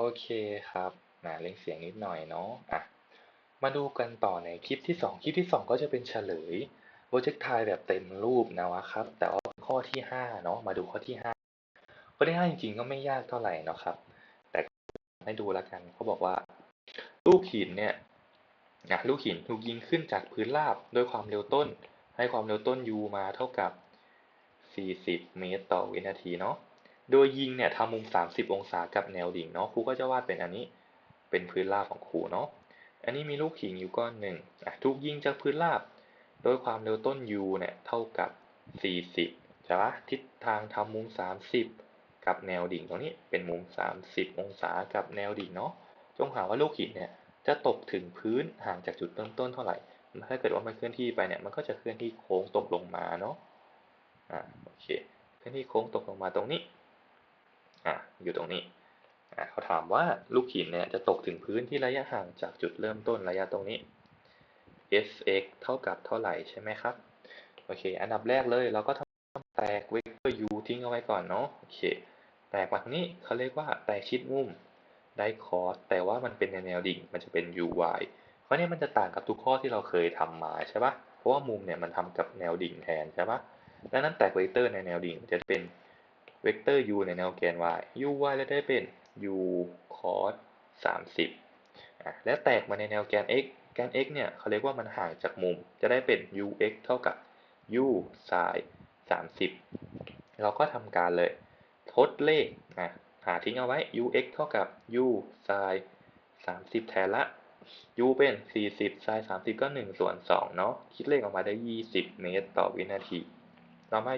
โอเคครับนะเล่นเสียงนิดหน่อยเนาะอะมาดูกันต่อในคลิปที่สองคลิปที่สองก็จะเป็นเฉลยโปรเจกต์ไทยแบบเต็มรูปนะครับ แต่ว่าข้อที่ห้าเนาะมาดูข้อที่ห้าข้อที่ห้าจริงๆก็ไม่ยากเท่าไหร่เนาะครับ แต่ให้ดูแล้วกันเขาบอกว่า ลูกหินเนี่ยนะลูกหินถูกยิงขึ้นจากพื้นราบด้วยความเร็วต้น ให้ความเร็วต้น u มาเท่ากับ 40 เมตรต่อวินาทีเนาะ โดยยิงเนี่ยทำมุม 30 องศากับแนวดิ่งเนาะครูก็จะวาดเป็นอันนี้เป็นพื้นราบของครูเนาะอันนี้มีลูกหินอยู่ก้อนหนึ่งอะถูกยิงจากพื้นราบ โดยความเร็วต้น u เนี่ยเท่ากับ 40ใช่ปะทิศทางทำมุม 30 กับแนวดิ่งตรงนี้เป็นมุม 30 องศากับแนวดิ่งเนาะจงหาว่าลูกหินเนี่ยจะตกถึงพื้นห่างจากจุดเริ่มต้นเท่าไหร่ถ้าเกิดว่ามันเคลื่อนที่ไปเนี่ยมันก็จะเคลื่อนที่โค้งตกลงมาเนาะอ่าโอเคเคลื่อนที่โค้งตกลงมาตรงนี้ อ่าอยู่ตรงนี้อ่าเขาถามว่าลูกหินเนี่ยจะตกถึงพื้นที่ระยะห่างจากจุดเริ่มต้นระยะตรงนี้ sx เท่ากับเท่าไหร่ใช่ไหมครับ โอเค อันดับแรกเลยเราก็ทำแตกเวกเตอร์ u ทิ้งเอาไว้ก่อนเนาะ โอเค แตกมาทางนี้เขาเรียกว่าแตกชิดมุมได้คอสแต่ว่ามันเป็นในแนวดิ่ง มันจะเป็น uy เพราะนี่มันจะต่างกับทุกข้อที่เราเคยทำมาใช่ปะเพราะว่ามุมเนี่ยมันทำกับแนวดิ่งแทนใช่ปะดังนั้นแตกเวกเตอร์ในแนวดิ่งจะเป็น เวกเตอร์ u ในแนวแกน y uy แล้วได้เป็น u cos 30 และแตกมาในแนวแกน x แกน x เนี่ยเขาเรียกว่ามันห่างจากมุม จะได้เป็น ux เท่ากับ u sin 30 เราก็ทำการเลย ทดเลขอะหาทิ้งเอาไว้ ux เท่ากับ u sin 30 แทนละ u เป็น 40 sin 30 ก็ 1 ส่วน 2 เนาะ คิดเลขออกมาได้ 20 เมตรต่อวินาที ต่อมา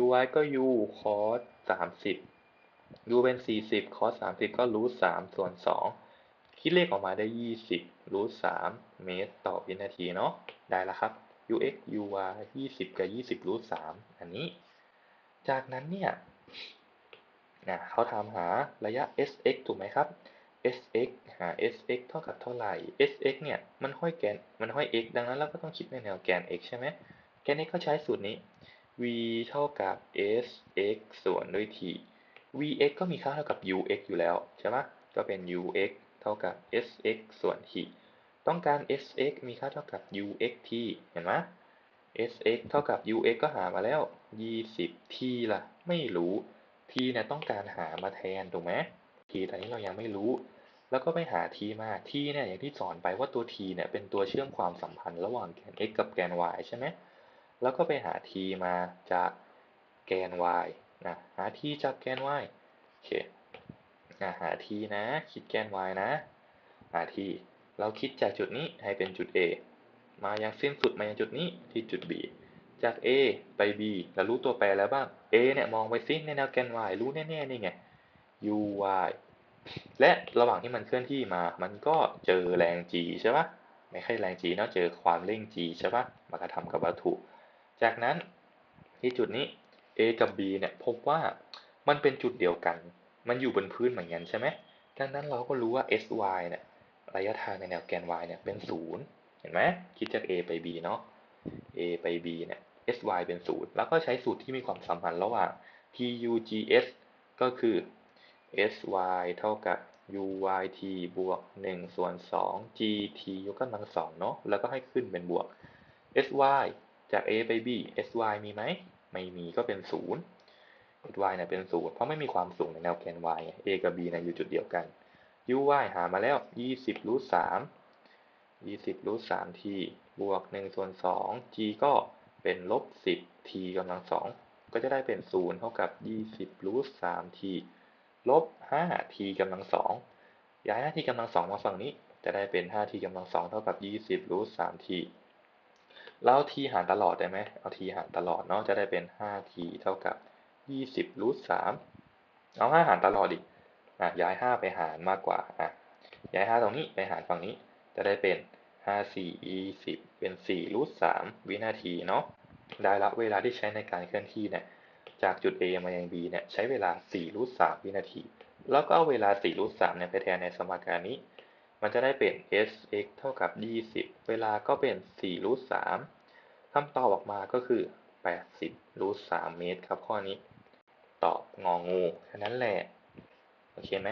uy ก็ u cos 30 u เป็น40 cos 30ก็รูท3ส่วน2คิดเลขออกมาได้20รูท3เมตรต่อวินาทีเนาะ ได้แล้วครับ ux uy 20กับ20รูท3อันนี้ จากนั้นเนี่ยนะเขาถามหาระยะ sx ถูกไหมครับ sx หา sx เท่ากับเท่าไหร่ sx เนี่ยมันห้อยแกน มันห้อย x ดังนั้นเราก็ต้องคิดในแนวแกน x ใช่ไหมแกน x ก็ใช้สูตรนี้ v เท่ากับ sx ส่วนด้วย t vx ก็มีค่าเท่ากับ ux อยู่แล้วใช่ไหมก็เป็น ux เท่ากับ sx ส่วน t ต้องการ sx มีค่าเท่ากับ uxt เห็นไหม sx เท่ากับ ux ก็หามาแล้ว 20 t ล่ะ ไม่รู้ t เนี่ยต้องการหามาแทนถูกไหม t ตอนนี้เรายังไม่รู้ แล้วก็ไปหา t มา t เนี่ยอย่างที่สอนไปว่าตัว t เนี่ยเป็นตัวเชื่อมความสัมพันธ์ระหว่างแกน x กับแกน y ใช่ไหม แล้วก็ไปหา t มาจากแกน y นะหา t จากแกน y โอเคหา t นะ คิดแกน y นะหา t เราคิดจากจุดนี้ให้เป็นจุด a มายังสิ้นสุดมายังจุดนี้ที่จุด b จาก a ไป b เรารู้ตัวแปรแล้วบ้าง a เนี่ยมองไปซิในแนวแกน y รู้แน่ๆนี่ไง uy และระหว่างที่มันเคลื่อนที่มา มันก็เจอแรง g ใช่ปะไม่ใช่แรง g เนาะเจอความเร่ง g ใช่ปะมากระทำกับวัตถุ จากนั้นที่จุดนี้ a กับ b เนี่ยพบว่ามันเป็นจุดเดียวกัน มันอยู่บนพื้นเหมือนกันใช่ไหมดังนั้นเราก็รู้ว่า sy เนี่ยระยะทางในแนวแกน y เนี่ยเป็นศูนย์เห็นไหมคิดจาก a ไป b เนาะ a ไป b เนี่ย sy เป็นศูนย์แล้วก็ใช้สูตรที่มีความสัมพันธ์ระหว่าง pugs ก็คือ sy เท่ากับ uyt บวก 1 ส่วน 2 gt ยกกำลังสองเนาะ แล้วก็ให้ขึ้นเป็นบวก sy จาก a ไป b sy มีไหม ไม่มีก็เป็น 0 sy เนี่ยเป็น 0 เพราะไม่มีความสูงในแนวแกน y a กับ b เนี่ยอยู่จุดเดียวกัน uy หามาแล้ว 20รูท3 20รูท3 t บวก1ส่วน2 g ก็เป็นลบ 10 t กำลังสองก็จะได้เป็น 0 เท่ากับ 20รูท3 t ลบ 5t กำลังสองย้าย 5t กำลังสองมาฝั่งนี้ จะได้เป็น 5t กำลังสองเท่ากับ 20รูท 3t แล้ว t หารตลอดได้ไหมเอา t หารตลอดเนาะจะได้เป็น 5t เท่ากับ 20รูท3เอา5หารตลอดอีกอะย้าย 5 ไปหารมากกว่าอะย้าย 5 ตรงนี้ไปหารฝั่งนี้จะได้เป็น 5 4 20 เป็น4รูท3วินาทีเนาะได้ละเวลาที่ใช้ในการเคลื่อนที่เนี่ยจากจุด A มายัง B เนี่ยใช้เวลา4รูท3วินาที แล้วก็เอาเวลา4รูท3เนี่ยไปแทนในสมการนี้ มันจะได้เป็น sx เท่ากับ 20 เวลาก็เป็น4รูท3คำตอบออกมาก็คือ 80รูท3เมตรครับข้อนี้ ตอบงองูแค่นั้นแหละ โอเคไหม